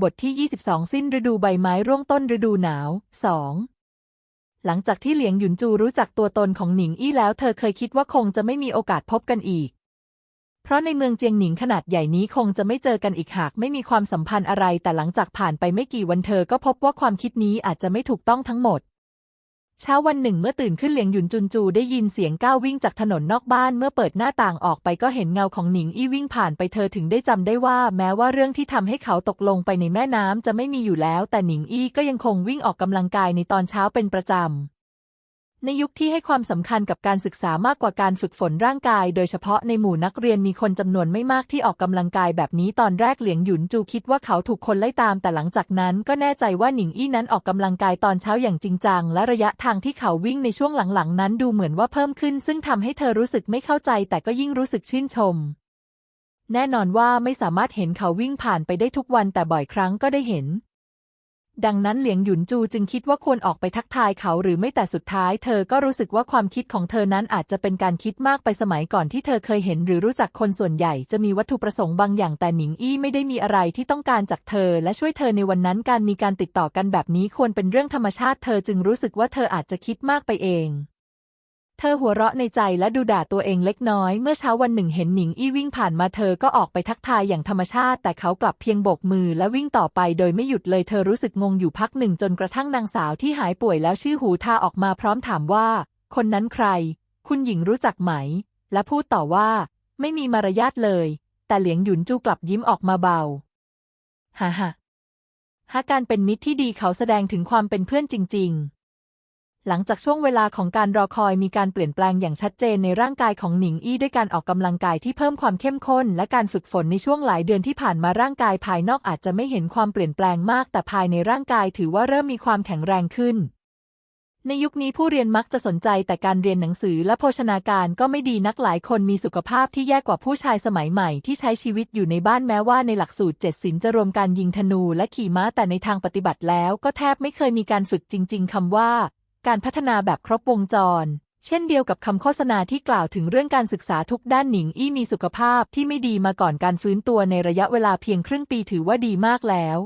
บทที่ 22 สิ้นฤดูใบไม้ร่วงต้นฤดูหนาว2หลังจากที่เหลียงหยุนจูรู้จักตัวตนของหนิงอี้แล้ว เธอเคยคิดว่าคงจะไม่มีโอกาสพบกันอีก เพราะในเมืองเจียงหนิงขนาดใหญ่นี้คงจะไม่เจอกันอีกหากไม่มีความสัมพันธ์อะไร แต่หลังจากผ่านไปไม่กี่วันเธอก็พบว่าความคิดนี้อาจจะไม่ถูกต้องทั้งหมด เช้าวันหนึ่งเมื่อตื่นขึ้นเหลียงหยุนจุนจูได้ยินเสียงก้าววิ่งจากถนนนอกบ้านเมื่อเปิดหน้าต่างออกไปก็เห็นเงาของหนิงอี้วิ่งผ่านไปเธอถึงได้จำได้ว่า แม้ว่าเรื่องที่ทำให้เขาตกลงไปในแม่น้ำจะไม่มีอยู่แล้ว แต่หนิงอี้ก็ยังคงวิ่งออกกำลังกายในตอนเช้าเป็นประจำ ในยุคที่ให้ความสำคัญกับการศึกษามากกว่าการฝึกฝนร่างกาย โดยเฉพาะในหมู่นักเรียนมีคนจำนวนไม่มากที่ออกกำลังกายแบบนี้ตอนแรกเหลียงหยุนจูคิดว่าเขาถูกคนไล่ตามแต่หลังจากนั้นก็แน่ใจว่าหนิงอี้นั้นออกกำลังกายตอนเช้าอย่างจริงจัง และระยะทางที่เขาวิ่งในช่วงหลังๆ นั้นดูเหมือนว่าเพิ่มขึ้น ซึ่งทำให้เธอรู้สึกไม่เข้าใจ แต่ก็ยิ่งรู้สึกชื่นชม แน่นอนว่าไม่สามารถเห็นเขาวิ่งผ่านไปได้ทุกวันแต่บ่อยครั้งก็ได้เห็น ดังนั้นเหลียงหยุนจูจึงคิดว่าควรออกไปทักทายเขาหรือไม่แต่สุดท้ายเธอก็รู้สึกว่าความคิดของเธอนั้นอาจจะเป็นการคิดมากไปสมัยก่อนที่เธอเคยเห็นหรือรู้จักคนส่วนใหญ่จะมีวัตถุประสงค์บางอย่างแต่หนิงอี้ไม่ได้มีอะไรที่ต้องการจากเธอ และช่วยเธอในวันนั้นการมีการติดต่อกันแบบนี้ควรเป็นเรื่องธรรมชาติ เธอจึงรู้สึกว่าเธออาจจะคิดมากไปเอง เธอหัวเราะในใจและดูด่าตัวเองเล็กน้อย เมื่อเช้าวันหนึ่งเห็นหนิงอี้วิ่งผ่านมาเธอก็ออกไปทักทายอย่างธรรมชาติ แต่เขากลับเพียงโบกมือและวิ่งต่อไปโดยไม่หยุดเลยเธอรู้สึกงงอยู่พักหนึ่งจนกระทั่งนางสาวที่หายป่วยแล้วชื่อหูทาออกมาพร้อมถามว่า คนนั้นใคร คุณหญิงรู้จักไหม และพูดต่อว่า ไม่มีมารยาทเลย แต่เหลียงหยุนจูกลับยิ้มออกมาเบาฮ่าฮ่าหาการเป็นมิตรที่ดีเขาแสดงถึงความเป็นเพื่อนจริง ๆ หลังจากช่วงเวลาของการรอคอยมีการเปลี่ยนแปลงอย่างชัดเจนในร่างกายของหนิงอี้ด้วยการออกกำลังกายที่เพิ่มความเข้มข้น และการฝึกฝนในช่วงหลายเดือนที่ผ่านมาร่างกายภายนอกอาจจะไม่เห็นความเปลี่ยนแปลงมาก แต่ภายในร่างกายถือว่าเริ่มมีความแข็งแรงขึ้น ในยุคนี้ผู้เรียนมักจะสนใจแต่การเรียนหนังสือและโภชนาการก็ไม่ดีนักหลายคนมีสุขภาพที่แย่กว่าผู้ชายสมัยใหม่ที่ใช้ชีวิตอยู่ในบ้านแม้ว่าในหลักสูตรเจ็ดศิลป์จะรวมการยิงธนูและขี่ม้าแต่ในทางปฏิบัติแล้วก็แทบไม่เคยมีการฝึกจริง ๆคำว่า การพัฒนาแบบครบวงจร เช่นเดียวกับคำโฆษณาที่กล่าวถึงเรื่องการศึกษาทุกด้านหนิงอี้มีสุขภาพที่ไม่ดีมาก่อนการฟื้นตัวในระยะเวลาเพียงครึ่งปีถือว่าดีมากแล้ว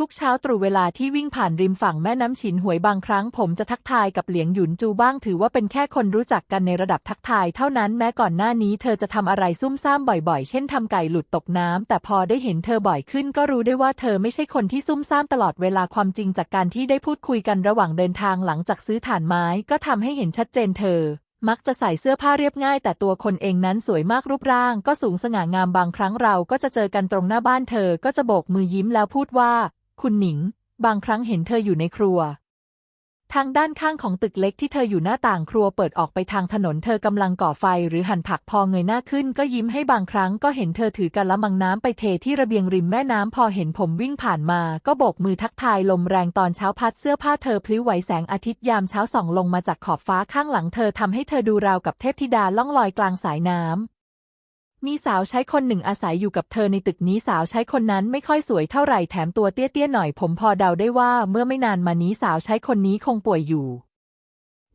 ทุกเช้าตรู่เวลาที่วิ่งผ่านริมฝั่งแม่น้ำฉินหวยบางครั้งผมจะทักทายกับเหลียงหยุนจูบ้างถือว่าเป็นแค่คนรู้จักกันในระดับทักทายเท่านั้นแม้ก่อนหน้านี้เธอจะทำอะไรซุ่มซ่ามบ่อยๆ เช่นทำไก่หลุดตกน้ำแต่พอได้เห็นเธอบ่อยขึ้นก็รู้ได้ว่าเธอไม่ใช่คนที่ซุ่มซ่ามตลอดเวลาความจริงจากการที่ได้พูดคุยกันระหว่างเดินทางหลังจากซื้อถ่านไม้ก็ทำให้เห็นชัดเจนเธอมักจะใส่เสื้อผ้าเรียบง่าย แต่ตัวคนเองนั้นสวยมากรูปร่าง ก็สูงสง่างามบางครั้งเราก็จะเจอกันตรงหน้าบ้านเธอก็จะโบกมือยิ้มแล้วพูดว่า คุณหนิง บางครั้งเห็นเธออยู่ในครัว ทางด้านข้างของตึกเล็กที่เธออยู่หน้าต่างครัวเปิดออกไปทางถนนเธอกำลังก่อไฟหรือหั่นผักพอเงยหน้าขึ้น ก็ยิ้มให้บางครั้งก็เห็นเธอถือกะละมังน้ำไปเทที่ระเบียงริมแม่น้ำพอเห็นผมวิ่งผ่านมา ก็โบกมือทักทายลมแรงตอนเช้าพัดเสื้อผ้าเธอพลิ้วไหวแสงอาทิตย์ยามเช้าส่องลงมาจากขอบฟ้าข้างหลังเธอทำให้เธอดูราวกับเทพธิดาล่องลอยกลางสายน้ำ มีสาวใช้คนหนึ่งอาศัยอยู่กับเธอในตึกนี้สาวใช้คนนั้นไม่ค่อยสวยเท่าไหร่แถมตัวเตี้ยๆหน่อยผมพอเดาได้ว่าเมื่อไม่นานมานี้สาวใช้คนนี้คงป่วยอยู่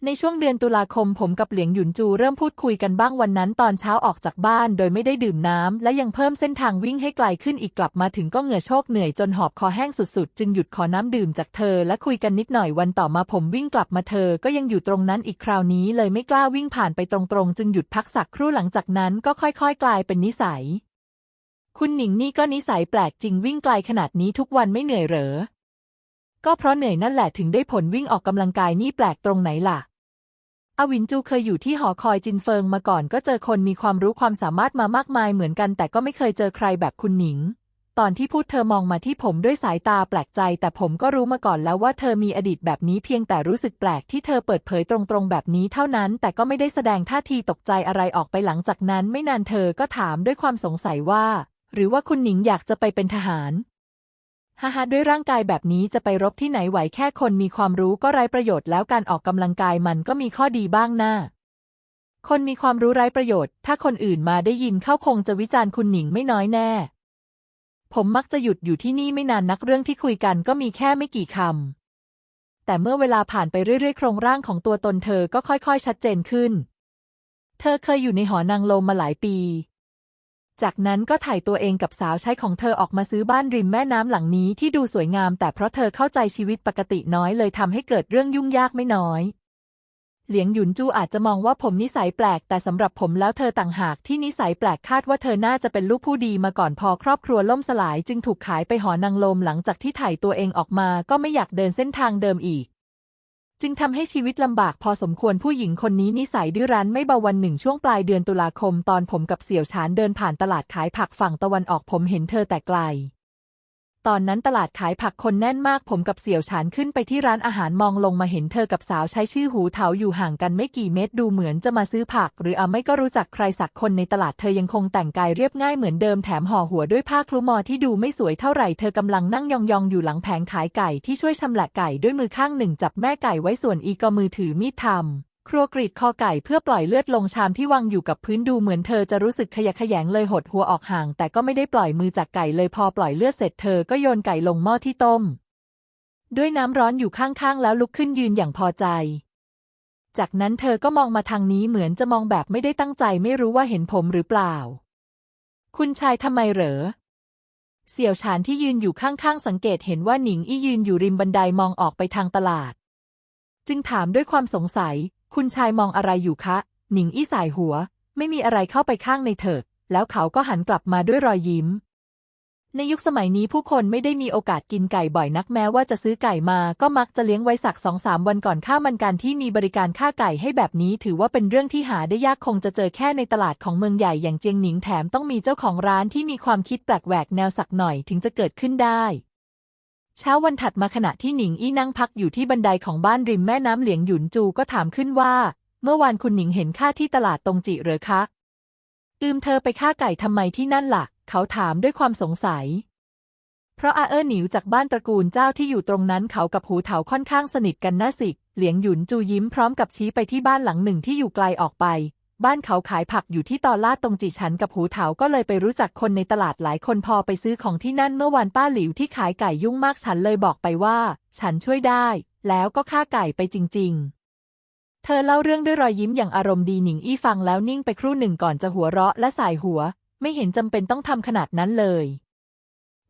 ในช่วงเดือนตุลาคมผมกับเหลียงหยุนจูเริ่มพูดคุยกันบ้างวันนั้นตอนเช้าออกจากบ้านโดยไม่ได้ดื่มน้ำ และยังเพิ่มเส้นทางวิ่งให้ไกลขึ้นอีกกลับมาถึงก็เหงื่อโชกเหนื่อยจนหอบคอแห้งสุดๆ จึงหยุดขอน้ำดื่มจากเธอและคุยกันนิดหน่อยวันต่อมาผมวิ่งกลับมาเธอ ก็ยังอยู่ตรงนั้นอีกคราวนี้เลยไม่กล้าวิ่งผ่านไปตรงๆ จึงหยุดพักสักครู่หลังจากนั้นก็ค่อยๆ กลายเป็นนิสัย คุณหนิงนี่ก็นิสัยแปลกจริงวิ่งไกลขนาดนี้ทุกวันไม่เหนื่อยเหรอ ก็เพราะเหนื่อยนั่นแหละถึงได้ผลวิ่งออกกำลังกายนี่แปลกตรงไหนล่ะ อวินจูเคยอยู่ที่หอคอยจินเฟิงมาก่อนก็เจอคนมีความรู้ความสามารถมามากมายเหมือนกันแต่ก็ไม่เคยเจอใครแบบคุณหนิง ตอนที่พูดเธอมองมาที่ผมด้วยสายตาแปลกใจ แต่ผมก็รู้มาก่อนแล้วว่าเธอมีอดีตแบบนี้เพียงแต่รู้สึกแปลกที่เธอเปิดเผยตรงๆแบบนี้เท่านั้น แต่ก็ไม่ได้แสดงท่าทีตกใจอะไรออกไปหลังจากนั้น ไม่นานเธอก็ถามด้วยความสงสัยว่า หรือว่าคุณหนิงอยากจะไปเป็นทหาร ฮ่าฮด้วยร่างกายแบบนี้จะไปรบที่ไหนไหวแค่คนมีความรู้ก็ไร้ประโยชน์แล้วการออกกำลังกายมันก็มีข้อดีบ้างนะ่าคนมีความรู้ไร้ประโยชน์ ถ้าคนอื่นมาได้ยินเข้าคงจะวิจารณ์คุณหนิงไม่น้อยแน่ ผมมักจะหยุดอยู่ที่นี่ไม่นานนักเรื่องที่คุยกันก็มีแค่ไม่กี่คำ แต่เมื่อเวลาผ่านไปเรื่อยๆ โครงร่างของตัวตนเธอก็ค่อยๆ ชัดเจนขึ้น เธอเคยอยู่ในหอนางลมมาหลายปี จากนั้นก็ถ่ายตัวเองกับสาวใช้ของเธอออกมาซื้อบ้านริมแม่น้ำหลังนี้ที่ดูสวยงาม แต่เพราะเธอเข้าใจชีวิตปกติน้อยเลยทำให้เกิดเรื่องยุ่งยากไม่น้อยเหลียงหยุนจูอาจจะมองว่าผมนิสัยแปลก แต่สำหรับผมแล้วเธอต่างหากที่นิสัยแปลกคาดว่าเธอน่าจะเป็นลูกผู้ดีมาก่อนพอครอบครัวล่มสลายจึงถูกขายไปหอนางลมหลังจากที่ถ่ายตัวเองออกมาก็ไม่อยากเดินเส้นทางเดิมอีก จึงทำให้ชีวิตลำบากพอสมควรผู้หญิงคนนี้นิสัยดื้อรั้นไม่เบาวันหนึ่งช่วงปลายเดือนตุลาคมตอนผมกับเสี่ยวฉานเดินผ่านตลาดขายผักฝั่งตะวันออกผมเห็นเธอแต่ไกล ตอนนั้นตลาดขายผักคนแน่นมากผมกับเสี่ยวฉานขึ้นไปที่ร้านอาหารมองลงมาเห็นเธอกับสาวใช้ชื่อหูเถาอยู่ห่างกันไม่กี่เมตรดูเหมือนจะมาซื้อผัก หรืออาไม่ก็รู้จักใครสักคนในตลาดเธอยังคงแต่งกายเรียบง่ายเหมือนเดิมแถมห่อหัวด้วยผ้าคลุมมอที่ดูไม่สวยเท่าไหร่เธอกำลังนั่งยองๆอยู่หลังแผงขายไก่ที่ช่วยชำแหละไก่ด้วยมือข้างหนึ่งจับแม่ไก่ไว้ส่วนอีก็มือถือมีดทำ ครัวกรีดคอไก่เพื่อปล่อยเลือดลงชามที่วางอยู่กับพื้นดูเหมือนเธอจะรู้สึกขยะแขยงเลยหดหัวออกห่าง แต่ก็ไม่ได้ปล่อยมือจากไก่เลยพอปล่อยเลือดเสร็จเธอก็โยนไก่ลงหม้อที่ต้ม ด้วยน้ำร้อนอยู่ข้างๆ แล้วลุกขึ้นยืนอย่างพอใจ จากนั้นเธอก็มองมาทางนี้เหมือนจะมองแบบไม่ได้ตั้งใจไม่รู้ว่าเห็นผมหรือเปล่า คุณชายทำไมเหรอเสี่ยวฉานที่ยืนอยู่ข้างๆ สังเกตเห็นว่าหนิงอี้ยืนอยู่ริมบันไดมองออกไปทางตลาด จึงถามด้วยความสงสัย คุณชายมองอะไรอยู่คะ หนิงอี้สายหัว ไม่มีอะไรเข้าไปข้างในเถิดแล้วเขาก็หันกลับมาด้วยรอยยิ้ม ในยุคสมัยนี้ผู้คนไม่ได้มีโอกาสกินไก่บ่อยนักแม้ว่าจะซื้อไก่มาก็มักจะเลี้ยงไว้สักสองสามวันก่อนข้ามันการที่มีบริการฆ่าไก่ให้แบบนี้ ถือว่าเป็นเรื่องที่หาได้ยากคงจะเจอแค่ในตลาดของเมืองใหญ่อย่างเจียงหนิงแถมต้องมีเจ้าของร้านที่มีความคิดแปลกแหวกแนวสักหน่อยถึงจะเกิดขึ้นได้ เช้าวันถัดมาขณะที่หนิงอี้นั่งพักอยู่ที่บันไดของบ้านริมแม่น้ำเหลียงหยุนจูก็ถามขึ้นว่า เมื่อวานคุณหนิงเห็นข้าที่ตลาดตรงจิเหรอคะ อืมเธอไปฆ่าไก่ทำไมที่นั่นล่ะ เขาถามด้วยความสงสัย เพราะอาเออหนิวจากบ้านตระกูลเจ้าที่อยู่ตรงนั้นเขากับหูเถาค่อนข้างสนิทกันนะสิ เหลียงหยุนจูยิ้มพร้อมกับชี้ไปที่บ้านหลังหนึ่งที่อยู่ไกลออกไป บ้านเขาขายผักอยู่ที่ตอลาดตรงจีฉันกับหูเถาก็เลยไปรู้จักคนในตลาดหลายคนพอไปซื้อของที่นั่นเมื่อวานป้าหลิวที่ขายไก่ยุ่งมากฉันเลยบอกไปว่า ฉันช่วยได้ แล้วก็ฆ่าไก่ไปจริง ๆ เธอเล่าเรื่องด้วยรอยยิ้มอย่างอารมณ์ดีหนิงอี้ฟังแล้วนิ่งไปครู่หนึ่งก่อนจะหัวเราะและสายหัว ไม่เห็นจำเป็นต้องทำขนาดนั้นเลย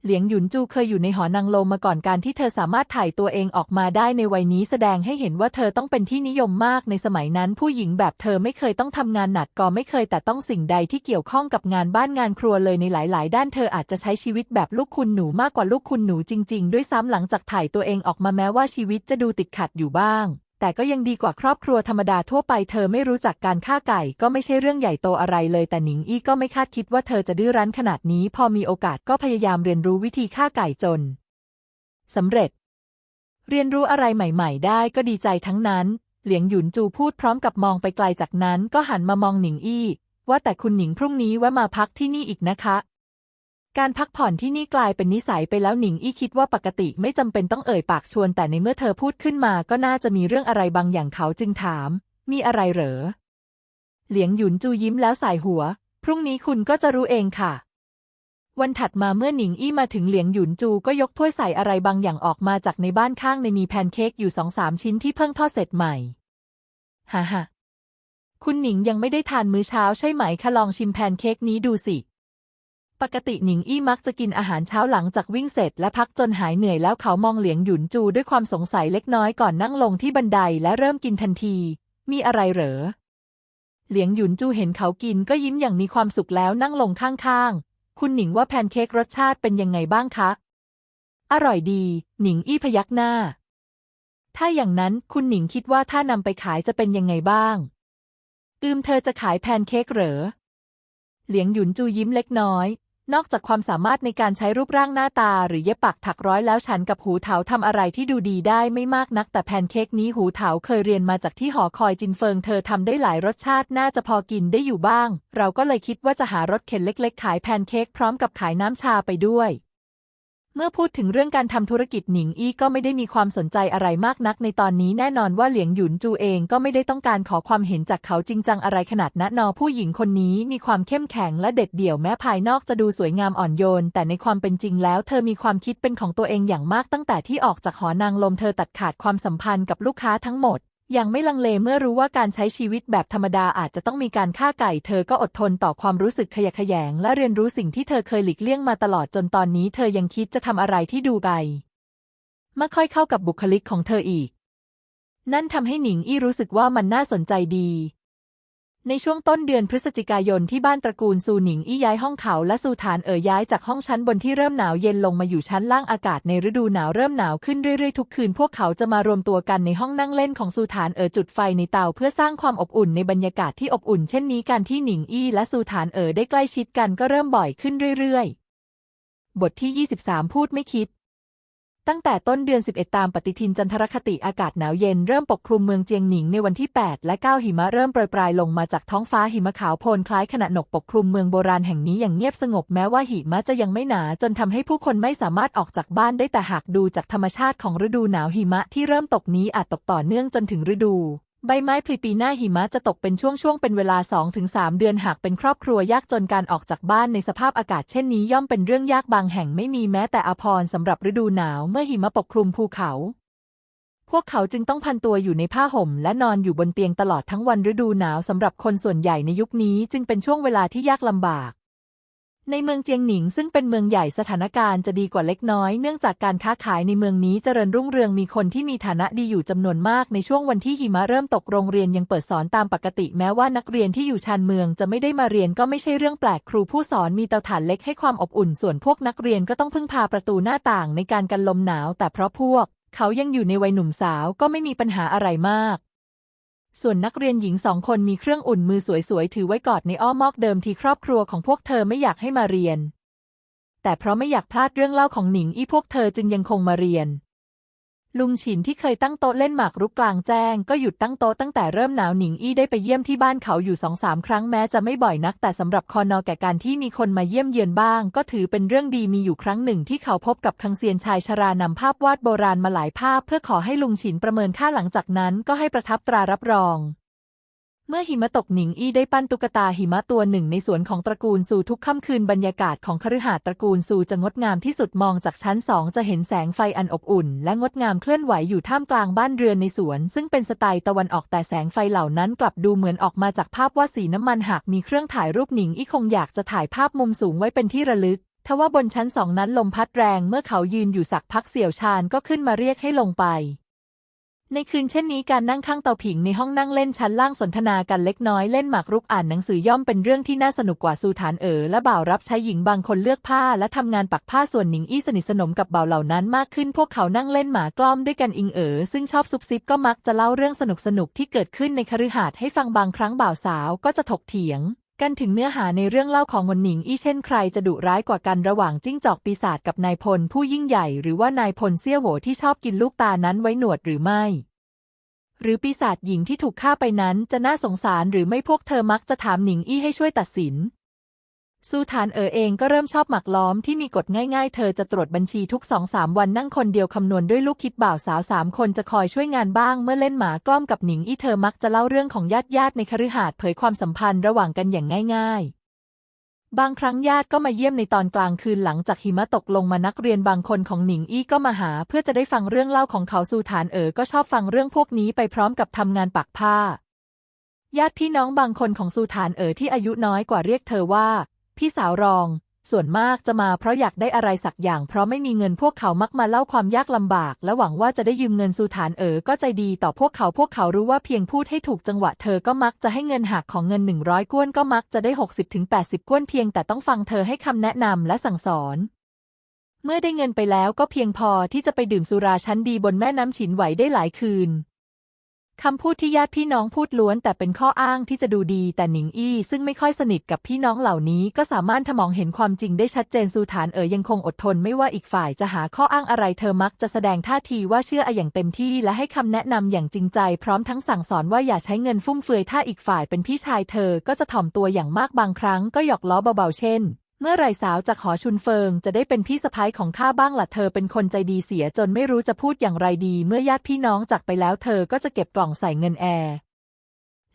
เหลียงหยุนจูเคยอยู่ในหอนางโลมมาก่อนการที่เธอสามารถถ่ายตัวเองออกมาได้ในวัยนี้แสดงให้เห็นว่าเธอต้องเป็นที่นิยมมากในสมัยนั้นผู้หญิงแบบเธอไม่เคยต้องทำงานหนักก็ไม่เคยแต่ต้องสิ่งใดที่เกี่ยวข้องกับงานบ้านงานครัวเลยในหลาย ๆ ด้านเธออาจจะใช้ชีวิตแบบลูกคุณหนูมากกว่าลูกคุณหนูจริง ๆ ด้วยซ้ำหลังจากถ่ายตัวเองออกมาแม้ว่าชีวิตจะดูติดขัดอยู่บ้าง แต่ก็ยังดีกว่าครอบครัวธรรมดาทั่วไป เธอไม่รู้จักการฆ่าไก่ก็ไม่ใช่เรื่องใหญ่โตอะไรเลยแต่หนิงอี้ก็ไม่คาดคิดว่าเธอจะดื้อรั้นขนาดนี้ พอมีโอกาสก็พยายามเรียนรู้วิธีฆ่าไก่จนสำเร็จ เรียนรู้อะไรใหม่ ๆ ได้ก็ดีใจทั้งนั้น เหลียงหยุนจูพูดพร้อมกับมองไปไกลจากนั้นก็หันมามองหนิงอี้ ว่าแต่คุณหนิงพรุ่งนี้แวะมาพักที่นี่อีกนะคะ การพักผ่อนที่นี่กลายเป็นนิสัยไปแล้วหนิงอี้คิดว่าปกติไม่จำเป็นต้องเอ่ยปากชวน แต่ในเมื่อเธอพูดขึ้นมาก็น่าจะมีเรื่องอะไรบางอย่างเขาจึงถาม มีอะไรเหรอ เหลียงหยุนจูยิ้มแล้วสายหัว พรุ่งนี้คุณก็จะรู้เองค่ะ วันถัดมาเมื่อหนิงอี้มาถึงเหลียงหยุนจูก็ยกถ้วยใส่อะไรบางอย่างออกมาจากในบ้านข้างในมีแพนเค้กอยู่สองสามชิ้นที่เพิ่งทอดเสร็จใหม่ฮ่าฮ่าคุณหนิงยังไม่ได้ทานมื้อเช้าใช่ไหมคะลองชิมแพนเค้กนี้ดูสิ ปกติหนิงอี้มักจะกินอาหารเช้าหลังจากวิ่งเสร็จและพักจนหายเหนื่อยแล้วเขามองเหลียงหยุนจูด้วยความสงสัยเล็กน้อยก่อนนั่งลงที่บันไดและเริ่มกินทันที มีอะไรเหรอ เหลียงหยุนจูเห็นเขากินก็ยิ้มอย่างมีความสุขแล้วนั่งลงข้างๆ คุณหนิงว่าแพนเค้กรสชาติเป็นยังไงบ้างคะ อร่อยดี หนิงอี้พยักหน้า ถ้าอย่างนั้นคุณหนิงคิดว่าถ้านำไปขายจะเป็นยังไงบ้าง อืมเธอจะขายแพนเค้กเหรอ เหลียงหยุนจูยิ้มเล็กน้อย นอกจากความสามารถในการใช้รูปร่างหน้าตา หรือเย็บปักถักร้อยแล้วฉันกับหูเถาทำอะไรที่ดูดีได้ไม่มากนัก แต่แพนเค้กนี้หูเถาเคยเรียนมาจากที่หอคอยจินเฟิงเธอทำได้หลายรสชาติน่าจะพอกินได้อยู่บ้าง เราก็เลยคิดว่าจะหารถเข็นเล็ก ๆ ขายแพนเค้กพร้อมกับขายน้ำชาไปด้วย เมื่อพูดถึงเรื่องการทำธุรกิจหนิงอี้ก็ไม่ได้มีความสนใจอะไรมากนักในตอนนี้แน่นอนว่าเหลียงหยุนจูเองก็ไม่ได้ต้องการขอความเห็นจากเขาจริงจังอะไรขนาดนั้นนอผู้หญิงคนนี้มีความเข้มแข็งและเด็ดเดี่ยวแม้ภายนอกจะดูสวยงามอ่อนโยน แต่ในความเป็นจริงแล้ว เธอมีความคิดเป็นของตัวเองอย่างมากตั้งแต่ที่ออกจากหอนางลมเธอตัดขาดความสัมพันธ์กับลูกค้าทั้งหมด ยังไม่ลังเลเมื่อรู้ว่าการใช้ชีวิตแบบธรรมดาอาจจะต้องมีการฆ่าไก่ เธอก็อดทนต่อความรู้สึกขยะแขยง และเรียนรู้สิ่งที่เธอเคยหลีกเลี่ยงมาตลอดจนตอนนี้ เธอยังคิดจะทำอะไรที่ดูไกไม่ค่อยเข้ากับบุคลิกของเธออีก นั่นทำให้หนิงอี้รู้สึกว่ามันน่าสนใจดี ในช่วงต้นเดือนพฤศจิกายนที่บ้านตระกูลซูหนิงอี้ย้ายห้องเขาและซูฐานเอ๋ยย้ายจากห้องชั้นบนที่เริ่มหนาวเย็นลงมาอยู่ชั้นล่างอากาศในฤดูหนาวเริ่มหนาวขึ้นเรื่อยๆทุกคืนพวกเขาจะมารวมตัวกันในห้องนั่งเล่นของซูฐานเอ๋อจุดไฟในเตาเพื่อสร้างความอบอุ่นในบรรยากาศที่อบอุ่นเช่นนี้การที่หนิงอี้และซูฐานเอ๋อได้ใกล้ชิดกันก็เริ่มบ่อยขึ้นเรื่อยๆ บทที่ 23 พูดไม่คิด ตั้งแต่ต้นเดือน 11 ตามปฏิทินจันทรคติอากาศหนาวเย็นเริ่มปกคลุมเมืองเจียงหนิงในวันที่ 8 และ 9 หิมะเริ่มโปรยปลายลงมาจากท้องฟ้าหิมะขาวโพลนคล้ายขณะหนกปกคลุมเมืองโบราณแห่งนี้อย่างเงียบสงบแม้ว่าหิมะจะยังไม่หนาจนทำให้ผู้คนไม่สามารถออกจากบ้านได้แต่หากดูจากธรรมชาติของฤดูหนาวหิมะที่เริ่มตกนี้อาจตกต่อเนื่องจนถึงฤดู ใบไม้พลีปีหน้าหิมะจะตกเป็นช่วงๆ เป็นเวลา 2-3 เดือนหากเป็นครอบครัวยากจนการออกจากบ้านในสภาพอากาศเช่นนี้ย่อมเป็นเรื่องยากบางแห่งไม่มีแม้แต่อภรสำหรับฤดูหนาวเมื่อหิมะปกคลุมภูเขา พวกเขาจึงต้องพันตัวอยู่ในผ้าห่ม และนอนอยู่บนเตียงตลอดทั้งวันฤดูหนาวสำหรับคนส่วนใหญ่ในยุคนี้จึงเป็นช่วงเวลาที่ยากลำบาก ในเมืองเจียงหนิงซึ่งเป็นเมืองใหญ่สถานการณ์จะดีกว่าเล็กน้อยเนื่องจากการค้าขายในเมืองนี้เจริญรุ่งเรืองมีคนที่มีฐานะดีอยู่จำนวนมากในช่วงวันที่หิมะเริ่มตกโรงเรียนยังเปิดสอนตามปกติแม้ว่านักเรียนที่อยู่ชานเมืองจะไม่ได้มาเรียนก็ไม่ใช่เรื่องแปลกครูผู้สอนมีเตาถ่านเล็กให้ความอบอุ่นส่วนพวกนักเรียนก็ต้องพึ่งพาประตูหน้าต่างในการกันลมหนาว แต่เพราะพวก เขายังอยู่ในวัยหนุ่มสาวก็ไม่มีปัญหาอะไรมาก ส่วนนักเรียนหญิงสองคนมีเครื่องอุ่นมือสวยๆ ถือไว้กอดในอ้อมมอกเดิมที่ครอบครัวของพวกเธอไม่อยากให้มาเรียน แต่เพราะไม่อยากพลาดเรื่องเล่าของหนิงอี้พวกเธอจึงยังคงมาเรียน ลุงฉินที่เคยตั้งโต๊ะเล่นหมากรุกกลางแจ้ง ก็หยุดตั้งโต๊ะตั้งแต่เริ่มหนาวหนิงอี้ได้ไปเยี่ยมที่บ้านเขาอยู่สองสามครั้งแม้จะไม่บ่อยนัก แต่สำหรับคอนอแก่การที่มีคนมาเยี่ยมเยือนบ้าง ก็ถือเป็นเรื่องดีมีอยู่ครั้งหนึ่งที่เขาพบกับคังเซียนชายชรานำภาพวาดโบราณมาหลายภาพ เพื่อขอให้ลุงฉินประเมินค่าหลังจากนั้นก็ให้ประทับตรารับรอง เมื่อหิมะตกหนิงอี้ได้ปั้นตุ๊กตาหิมะตัวหนึ่งในสวนของตระกูลซูทุกค่ำคืนบรรยากาศของคฤหาสน์ตระกูลซูจะงดงามที่สุดมองจากชั้นสองจะเห็นแสงไฟอันอบอุ่น และงดงามเคลื่อนไหวอยู่ท่ามกลางบ้านเรือนในสวน ซึ่งเป็นสไตล์ตะวันออกแต่แสงไฟเหล่านั้นกลับดูเหมือนออกมาจากภาพวาดสีน้ำมันหากมีเครื่องถ่ายรูปหนิงอี้คงอยากจะถ่ายภาพมุมสูงไว้เป็นที่ระลึกทว่าบนชั้นสองนั้นลมพัดแรงเมื่อเขายืนอยู่สักพักเสี่ยวชาญก็ขึ้นมาเรียกให้ลงไป ในคืนเช่นนี้การนั่งข้างเตาผิงในห้องนั่งเล่นชั้นล่างสนทนากันเล็กน้อยเล่นหมากรุกอ่านหนังสือย่อมเป็นเรื่องที่น่าสนุกกว่าสูฐานเอ๋อและบ่าวรับใช้หญิงบางคนเลือกผ้าและทำงานปักผ้าส่วนหนิงอี้สนิทสนมกับบ่าวเหล่านั้นมากขึ้นพวกเขานั่งเล่นหมากล้อมด้วยกันอิงเอ๋อซึ่งชอบซุบซิบก็มักจะเล่าเรื่องสนุกสนุกที่เกิดขึ้นในคฤหาสน์ให้ฟังบางครั้งบ่าวสาวก็จะถกเถียง กันถึงเนื้อหาในเรื่องเล่าของวนหนิงอี้เช่นใครจะดุร้ายกว่ากันระหว่างจิ้งจอกปีศาจกับนายพลผู้ยิ่งใหญ่หรือว่านายพลเซี่ยโหวที่ชอบกินลูกตานั้นไว้หนวดหรือไม่ หรือปีศาจหญิงที่ถูกฆ่าไปนั้นจะน่าสงสารหรือไม่พวกเธอมักจะถามหนิงอี้ให้ช่วยตัดสิน ซูฐานเอ๋อเองก็เริ่มชอบหมักล้อมที่มีกฎง่ายๆ เธอจะตรวจบัญชีทุกสองสามวันนั่งคนเดียวคำนวณด้วยลูกคิดบ่าวสาวสามคนจะคอยช่วยงานบ้างเมื่อเล่นหมากล้อมกับหนิงอี้เธอมักจะเล่าเรื่องของญาติญาติในคฤหาสน์เผยความสัมพันธ์ระหว่างกันอย่างง่าย ๆบางครั้งญาติก็มาเยี่ยมในตอนกลางคืนหลังจากหิมะตกลงมานักเรียนบางคนของหนิงอี้ก็มาหา เพื่อจะได้ฟังเรื่องเล่าของเขาสู่ฐานเอ๋อก็ชอบฟังเรื่องพวกนี้ไปพร้อมกับทำงานปักผ้า ญาติพี่น้องบางคนของสู่ฐานเอ๋อที่อายุน้อยกว่าเรียกเธอว่า พี่สาวรอง ส่วนมากจะมาเพราะอยากได้อะไรสักอย่าง เพราะไม่มีเงินพวกเขามักมาเล่าความยากลำบาก และหวังว่าจะได้ยืมเงินสุฐานเอ๋อก็ใจดีต่อพวกเขาพวกเขารู้ว่าเพียงพูดให้ถูกจังหวะเธอก็มักจะให้เงินหักของเงินหนึ่งร้อยก้วนก็มักจะได้หกสิบถึงแปดสิบก้วนเพียงแต่ต้องฟังเธอให้คำแนะนำและสั่งสอนเมื่อได้เงินไปแล้วก็เพียงพอที่จะไปดื่มสุราชั้นดีบนแม่น้ำฉินไหวได้หลายคืน คำพูดที่ญาติพี่น้องพูดล้วน แต่เป็นข้ออ้างที่จะดูดีแต่หนิงอี้ซึ่งไม่ค่อยสนิทกับพี่น้องเหล่านี้ ก็สามารถทมองเห็นความจริงได้ชัดเจนสูฐานเอ๋ยยังคงอดทนไม่ว่าอีกฝ่ายจะหาข้ออ้างอะไรเธอมักจะแสดงท่าทีว่าเชื่อออย่างเต็มที่และให้คำแนะนำอย่างจริงใจพร้อมทั้งสั่งสอนว่าอย่าใช้เงินฟุ่มเฟือยถ้าอีกฝ่ายเป็นพี่ชายเธอก็จะถ่อมตัวอย่างมากบางครั้งก็หยอกล้อเบาๆเช่น เมื่อไรสาวจากหอชุนเฟิงจะได้เป็นพี่สะพ้ายของข้าบ้างล่ะเธอเป็นคนใจดีเสียจนไม่รู้จะพูดอย่างไรดี เมื่อญาติพี่น้องจากไปแล้วเธอก็จะเก็บกล่องใส่เงินแอร์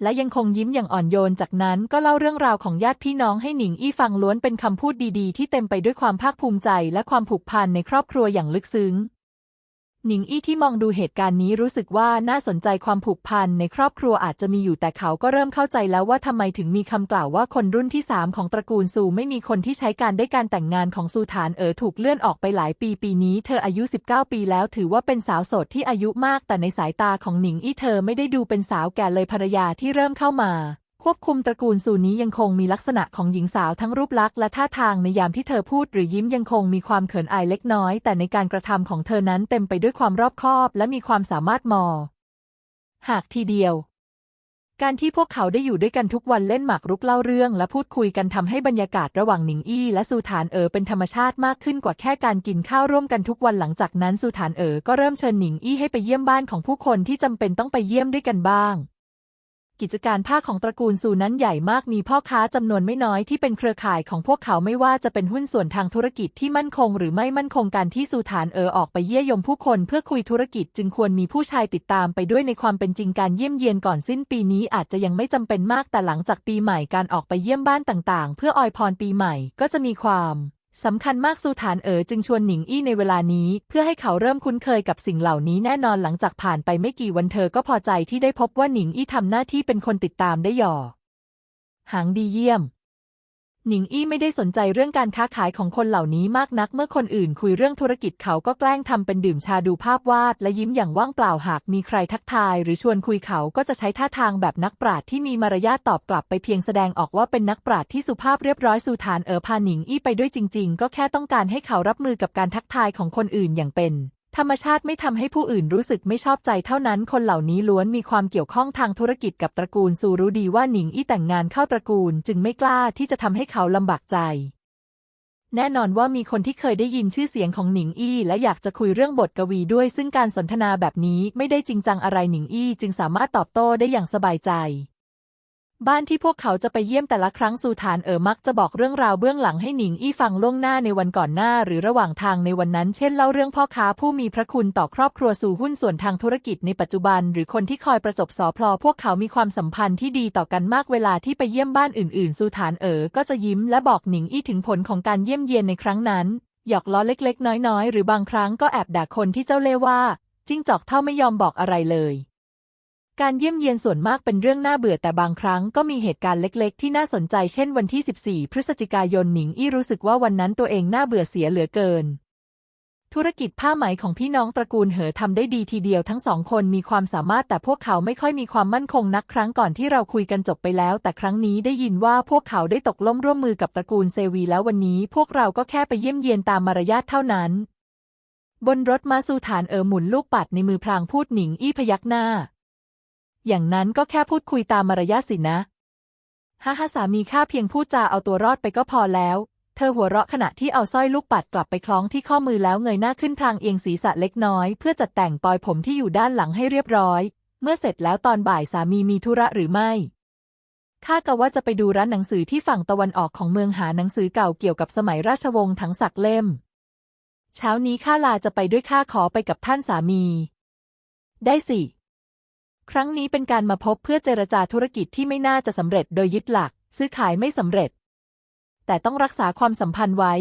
และยังคงยิ้มอย่างอ่อนโยนจากนั้นก็เล่าเรื่องราวของญาติพี่น้องให้หนิงอี้ฟังล้วนเป็นคำพูดดีๆ ที่เต็มไปด้วยความภาคภูมิใจและความผูกพันในครอบครัวอย่างลึกซึ้ง หนิงอี้ที่มองดูเหตุการณ์นี้รู้สึกว่าน่าสนใจความผูกพันในครอบครัวอาจจะมีอยู่แต่เขาก็เริ่มเข้าใจแล้วว่าทำไมถึงมีคำกล่าวว่าคนรุ่นที่สามของตระกูลซูไม่มีคนที่ใช้การได้การแต่งงานของซูฐานเอ๋อถูกเลื่อนออกไปหลายปีปีนี้เธออายุ 19 ปีแล้วถือว่าเป็นสาวโสดที่อายุมาก แต่ในสายตาของหนิงอี้เธอไม่ได้ดูเป็นสาวแก่เลยภรรยาที่เริ่มเข้ามา ควบคุมตระกูลซูนี้ยังคงมีลักษณะของหญิงสาวทั้งรูปลักษณ์และท่าทางในยามที่เธอพูดหรือยิ้มยังคงมีความเขินอายเล็กน้อย แต่ในการกระทำของเธอนั้นเต็มไปด้วยความรอบคอบ และมีความสามารถมอ หากทีเดียว การที่พวกเขาได้อยู่ด้วยกันทุกวันเล่นหมากรุกเล่าเรื่อง และพูดคุยกันทำให้บรรยากาศระหว่างหนิงอี้และซูฐานเอ๋อเป็นธรรมชาติมากขึ้นกว่าแค่การกินข้าวร่วมกันทุกวันหลังจากนั้นซูฐานเอ๋อก็เริ่มเชิญหนิงอี้ให้ไปเยี่ยมบ้านของผู้คนที่จำเป็นต้องไปเยี่ยมด้วยกันบ้าง กิจการผ้าของตระกูลซูนั้นใหญ่มากมีพ่อค้าจำนวนไม่น้อยที่เป็นเครือข่ายของพวกเขาไม่ว่าจะเป็นหุ้นส่วนทางธุรกิจที่มั่นคงหรือไม่มั่นคงการที่ซูฐานเออออกไปเยี่ยยมผู้คนเพื่อคุยธุรกิจจึงควรมีผู้ชายติดตามไปด้วยในความเป็นจริงการเยี่ยมเยียนก่อนสิ้นปีนี้อาจจะยังไม่จำเป็นมากแต่หลังจากปีใหม่การออกไปเยี่ยมบ้านต่างๆ เพื่อออยพรปีใหม่ก็จะมีความ สำคัญมากสุฐานเอ๋อจึงชวนหนิงอี้ในเวลานี้ เพื่อให้เขาเริ่มคุ้นเคยกับสิ่งเหล่านี้แน่นอนหลังจากผ่านไปไม่กี่วันเธอก็พอใจที่ได้พบว่าหนิงอี้ทำหน้าที่เป็นคนติดตามได้หย่อหางดีเยี่ยม หนิงอี้ไม่ได้สนใจเรื่องการค้าขายของคนเหล่านี้มากนัก เมื่อคนอื่นคุยเรื่องธุรกิจเขาก็แกล้งทำเป็นดื่มชาดูภาพวาด และยิ้มอย่างว่างเปล่าหากมีใครทักทาย หรือชวนคุยเขาก็จะใช้ท่าทางแบบนักปราชญ์ที่มีมารยาทตอบกลับไปเพียงแสดงออกว่าเป็นนักปราชญ์ที่สุภาพเรียบร้อยสู่ฐานเออพาหนิงอี้ไปด้วยจริง ๆ ก็แค่ต้องการให้เขารับมือกับการทักทายของคนอื่นอย่างเป็น ธรรมชาติไม่ทำให้ผู้อื่นรู้สึกไม่ชอบใจเท่านั้น คนเหล่านี้ล้วนมีความเกี่ยวข้องทางธุรกิจกับตระกูลซูรู้ดีว่าหนิงอี้แต่งงานเข้าตระกูล จึงไม่กล้าที่จะทำให้เขาลำบากใจ แน่นอนว่ามีคนที่เคยได้ยินชื่อเสียงของหนิงอี้และอยากจะคุยเรื่องบทกวีด้วย ซึ่งการสนทนาแบบนี้ไม่ได้จริงจังอะไรหนิงอี้จึงสามารถตอบโต้ได้อย่างสบายใจ บ้านที่พวกเขาจะไปเยี่ยมแต่ละครั้งสู่ฐานเอ๋อมักจะบอกเรื่องราวเบื้องหลังให้หนิงอี้ฟังล่วงหน้าในวันก่อนหน้าหรือระหว่างทางในวันนั้น เช่นเล่าเรื่องพ่อค้าผู้มีพระคุณต่อครอบครัวสู่หุ้นส่วนทางธุรกิจในปัจจุบัน หรือคนที่คอยประจบสอพลอพวกเขามีความสัมพันธ์ที่ดีต่อกันมากเวลาที่ไปเยี่ยมบ้านอื่นๆสู่ฐานเอ๋อก็จะยิ้มและบอกหนิงอี้ถึงผลของการเยี่ยมเยียนในครั้งนั้นหยอกล้อเล็กๆ น้อยๆ หรือบางครั้งก็แอบด่าคนที่เจ้าเล่ว่าจิ้งจอกเท่าไม่ยอมบอกอะไรเลย การเยี่ยมเยียนส่วนมากเป็นเรื่องน่าเบื่อแต่บางครั้งก็มีเหตุการณ์เล็ก ๆ ที่น่าสนใจเช่นวันที่ 14 พฤศจิกายนหนิงอี้รู้สึกว่าวันนั้นตัวเองน่าเบื่อเสียเหลือเกิน ธุรกิจผ้าไหมของพี่น้องตระกูลเหอทำได้ดีทีเดียวทั้งสองคนมีความสามารถแต่พวกเขาไม่ค่อยมีความมั่นคงนักครั้งก่อนที่เราคุยกันจบไปแล้ว แต่ครั้งนี้ได้ยินว่าพวกเขาได้ตกล่มร่วมมือกับตระกูลเซวีแล้ววันนี้ พวกเราก็แค่ไปเยี่ยมเยียนตามมารยาทเท่านั้น บนรถมาสูฐานเอ๋อหมุนลูกปัดในมือพลางพูดหนิงอี้พยักหน้า อย่างนั้นก็แค่พูดคุยตามมารยาทสินะฮ่าฮ่าสามีข้าเพียงพูดจาเอาตัวรอดไปก็พอแล้ว เธอหัวเราะขณะที่เอาสร้อยลูกปัดกลับไปคล้องที่ข้อมือแล้วเงยหน้าขึ้นพลางเอียงศีรษะเล็กน้อย เพื่อจัดแต่งปลอยผมที่อยู่ด้านหลังให้เรียบร้อย เมื่อเสร็จแล้วตอนบ่ายสามีมีธุระหรือไม่ข้ากะว่าจะไปดูร้านหนังสือที่ฝั่งตะวันออกของเมืองหาหนังสือเก่าเกี่ยวกับสมัยราชวงศ์ถังศักเล่ม เช้านี้ข้าลาจะไปด้วยข้าขอไปกับท่านสามี ได้สิ ครั้งนี้เป็นการมาพบเพื่อเจรจาธุรกิจที่ไม่น่าจะสำเร็จโดยยึดหลัก ซื้อขายไม่สำเร็จ แต่ต้องรักษาความสัมพันธ์ไว้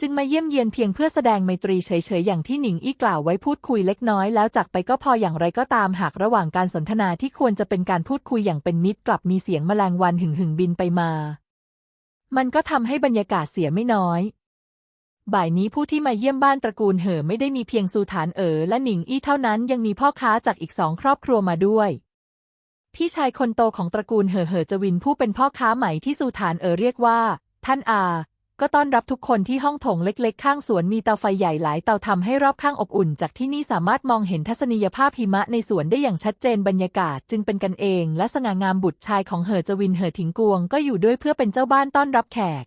จึงมาเยี่ยมเยียนเพียงเพื่อแสดงไมตรีเฉยๆอย่างที่หนิงอี้กล่าวไว้พูดคุยเล็กน้อยแล้วจากไปก็พออย่างไรก็ตามหากระหว่างการสนทนาที่ควรจะเป็นการพูดคุยอย่างเป็นมิตรกลับมีเสียงแมลงวันหึ่งหึ่งๆบินไปมา มันก็ทำให้บรรยากาศเสียไม่น้อย บ่ายนี้ผู้ที่มาเยี่ยมบ้านตระกูลเหอไม่ได้มีเพียงซูฐานเอ๋อและหนิงอี้เท่านั้นยังมีพ่อค้าจากอีกสองครอบครัวมาด้วย พี่ชายคนโตของตระกูลเหอเหอจวินผู้เป็นพ่อค้าไหม่ที่ซูฐานเอ๋อเรียกว่า ท่านอา ก็ต้อนรับทุกคนที่ห้องโถงเล็ก ๆ ข้างสวนมีเตาไฟใหญ่หลายเตาทำให้รอบข้างอบอุ่น จากที่นี่สามารถมองเห็นทัศนียภาพหิมะในสวนได้อย่างชัดเจนบรรยากาศจึงเป็นกันเอง และสง่างามบุตรชายของเหอจวินเหอถิงกวงก็อยู่ด้วยเพื่อเป็นเจ้าบ้านต้อนรับแขก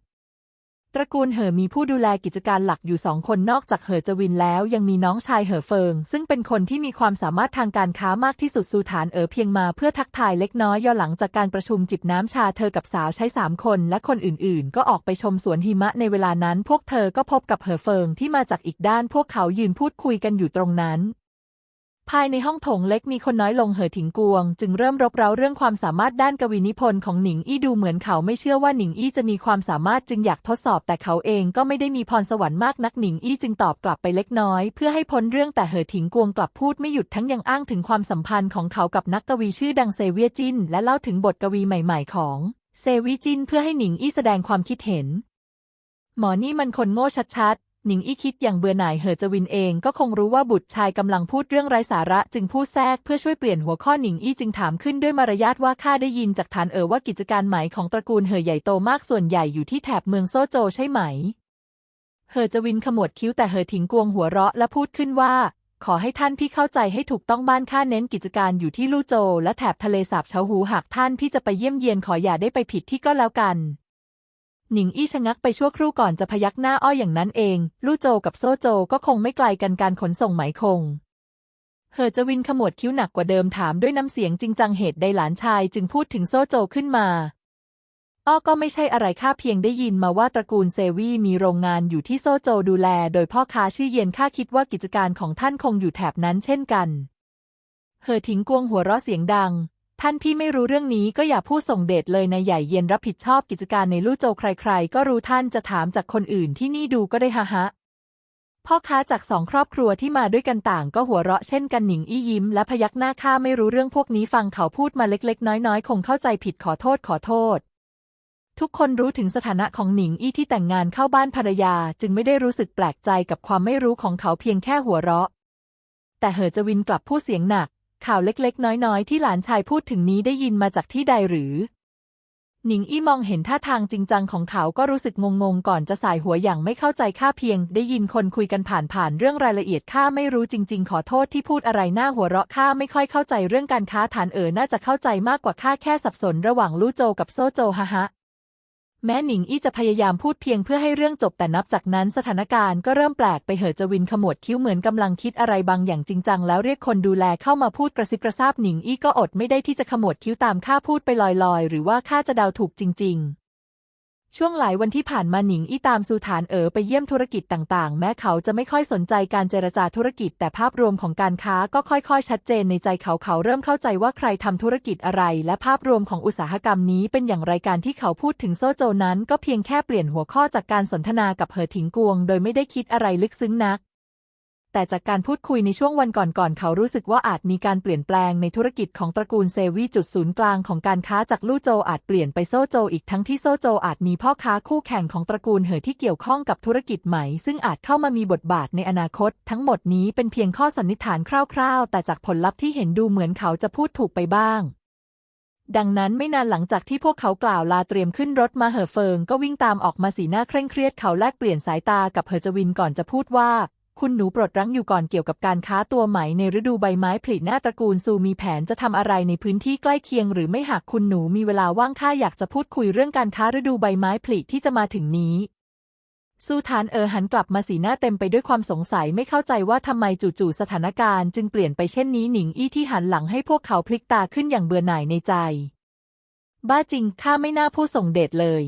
ตระกูลเหอมีผู้ดูแลกิจการหลักอยู่สองคนนอกจากเหอจวินแล้วยังมีน้องชายเหอเฟิง ซึ่งเป็นคนที่มีความสามารถทางการค้ามากที่สุด สูฐานเอ๋อเพียงมาเพื่อทักทายเล็กน้อยย่อหลังจากการประชุมจิบน้ำชาเธอกับสาวใช้สามคน และคนอื่นๆ ก็ออกไปชมสวนหิมะในเวลานั้น พวกเธอก็พบกับเหอเฟิงที่มาจากอีกด้านพวกเขายืนพูดคุยกันอยู่ตรงนั้น ภายในห้องโถงเล็กมีคนน้อยลงเหอถิงกวง จึงเริ่มรบเร้าเรื่องความสามารถด้านกวีนิพนธ์ของหนิงอี้ดูเหมือนเขาไม่เชื่อว่าหนิงอี้จะมีความสามารถจึงอยากทดสอบแต่เขาเองก็ไม่ได้มีพรสวรรค์มากนักหนิงอี้จึงตอบกลับไปเล็กน้อย เพื่อให้พ้นเรื่องแต่เหอถิงกวงกลับพูดไม่หยุดทั้งยังอ้างถึงความสัมพันธ์ของเขากับนักกวีชื่อดังเซเวียจินและเล่าถึงบทกวีใหม่ ๆ ของเซวีจินเพื่อให้หนิงอี้แสดงความคิดเห็น หมอนี่มันคนโง่ชัดๆ หนิงอี้คิดอย่างเบื่อหน่ายเหอจวินเองก็คงรู้ว่าบุตรชายกำลังพูดเรื่องไร้สาระจึงพูดแทรกเพื่อช่วยเปลี่ยนหัวข้อหนิงอี้จึงถามขึ้นด้วยมารยาทว่าข้าได้ยินจากฐานเอ๋อว่ากิจการไหมของตระกูลเหอใหญ่โตมากส่วนใหญ่อยู่ที่แถบเมืองโซโจใช่ไหม เหอจวินขมวดคิ้วแต่เหอถิงกวงหัวเราะและพูดขึ้นว่า ขอให้ท่านพี่เข้าใจให้ถูกต้องบ้านข้าเน้นกิจการอยู่ที่ลู่โจ และแถบทะเลสาบเฉาหูหากท่านพี่จะไปเยี่ยมเยียนขออย่าได้ไปผิดที่ก็แล้วกัน หนิงอี้ชะงักไปชั่วครู่ก่อนจะพยักหน้าอ้อยอย่างนั้นเอง ลู่โจกับโซโจก็คงไม่ไกลกันการขนส่งไหมคง เหอจวินขมวดคิ้วหนักกว่าเดิมถามด้วยน้ำเสียงจริงจังเหตุใดหลานชายจึงพูดถึงโซโจขึ้นมา อ้อก็ไม่ใช่อะไรข้าเพียงได้ยินมาว่าตระกูลเซวีมีโรงงานอยู่ที่โซโจดูแล โดยพ่อค้าชื่อเย็นข้าคิดว่ากิจการของท่านคงอยู่แถบนั้นเช่นกัน เหอถิงกวงหัวเราะเสียงดัง ท่านพี่ไม่รู้เรื่องนี้ก็อย่าพูดส่งเดชเลยนายใหญ่เย็นรับผิดชอบกิจการในลู่โจใครๆ ก็รู้ท่านจะถามจากคนอื่นที่นี่ดูก็ได้ฮะฮะ พ่อค้าจากสองครอบครัวที่มาด้วยกันต่างก็หัวเราะเช่นกันหนิงอี้ยิ้มและพยักหน้าข้าไม่รู้เรื่องพวกนี้ฟังเขาพูดมาเล็กๆ น้อยๆ คงเข้าใจผิดขอโทษขอโทษ ทุกคนรู้ถึงสถานะของหนิงอี้ที่แต่งงานเข้าบ้านภรรยา จึงไม่ได้รู้สึกแปลกใจกับความไม่รู้ของเขาเพียงแค่หัวเราะ แต่เหอจวินกลับพูดเสียงหนัก ข่าวเล็กๆ น้อย ๆ ที่หลานชายพูดถึงนี้ได้ยินมาจากที่ใดหรือ หนิงอี้มองเห็นท่าทางจริงจังของเขาก็รู้สึกงงๆ ก่อนจะสายหัวอย่างไม่เข้าใจข้าเพียง ได้ยินคนคุยกันผ่านๆ เรื่องรายละเอียดข้าไม่รู้จริง ๆ ขอโทษที่พูดอะไรหน้าหัวเราะข้าไม่ค่อยเข้าใจเรื่องการค้าฐานเอ๋อน่าจะเข้าใจมากกว่าข้าแค่สับสนระหว่างลู่โจกับโซโจฮะฮะ แม้หนิงอี้จะพยายามพูดเพียงเพื่อให้เรื่องจบแต่นับจากนั้นสถานการณ์ก็เริ่มแปลกไปเหอจวินขมวดคิ้วเหมือนกำลังคิดอะไรบางอย่างจริงจังแล้วเรียกคนดูแลเข้ามาพูดกระซิบกระซาบหนิงอี้ก็อดไม่ได้ที่จะขมวดคิ้วตามข้าพูดไปลอยๆ หรือว่าข้าจะเดาถูกจริง ๆ ช่วงหลายวันที่ผ่านมาหนิงอี้ตามสูฐานเอ๋อไปเยี่ยมธุรกิจต่างๆ แม้เขาจะไม่ค่อยสนใจการเจรจาธุรกิจ แต่ภาพรวมของการค้าก็ค่อยๆ ชัดเจนในใจเขาเขาเริ่มเข้าใจว่าใครทำธุรกิจอะไร และภาพรวมของอุตสาหกรรมนี้เป็นอย่างไรการที่เขาพูดถึงโซโจนั้น ก็เพียงแค่เปลี่ยนหัวข้อจากการสนทนากับเหอถิงกวง โดยไม่ได้คิดอะไรลึกซึ้งนัก แต่จากการพูดคุยในช่วงวันก่อนๆ เขารู้สึกว่าอาจมีการเปลี่ยนแปลงในธุรกิจของตระกูลเซวีจุดศูนย์กลางของการค้าจากลู่โจอาจเปลี่ยนไปโซโจอีกทั้งที่โซโจอาจมีพ่อค้าคู่แข่งของตระกูลเหอที่เกี่ยวข้องกับธุรกิจใหม่ ซึ่งอาจเข้ามามีบทบาทในอนาคต ทั้งหมดนี้เป็นเพียงข้อสันนิษฐานคร่าวๆ แต่จากผลลัพธ์ที่เห็นดูเหมือนเขาจะพูดถูกไปบ้างดังนั้นไม่นานหลังจากที่พวกเขากล่าวลาเตรียมขึ้นรถมาเหอเฟิง ก็วิ่งตามออกมาสีหน้าเคร่งเครียดเขาแลกเปลี่ยนสายตากับเหอจวินก่อนจะพูดว่า คุณหนูปลดรั้งอยู่ก่อนเกี่ยวกับการค้าตัวไหมในฤดูใบไม้ผลิหน้าตระกูลซูมีแผนจะทำอะไรในพื้นที่ใกล้เคียง หรือไม่หากคุณหนูมีเวลาว่างข้าอยากจะพูดคุยเรื่องการค้าฤดูใบไม้ผลิที่จะมาถึงนี้ซูฐานเออหันกลับมาสีหน้าเต็มไปด้วยความสงสัยไม่เข้าใจว่าทำไมจู่ๆสถานการณ์จึงเปลี่ยนไปเช่นนี้หนิงอี้ที่หันหลังให้พวกเขาพลิกตาขึ้นอย่างเบื่อหน่ายในใจ บ้าจริงข้าไม่น่าพูดส่งเดชเลย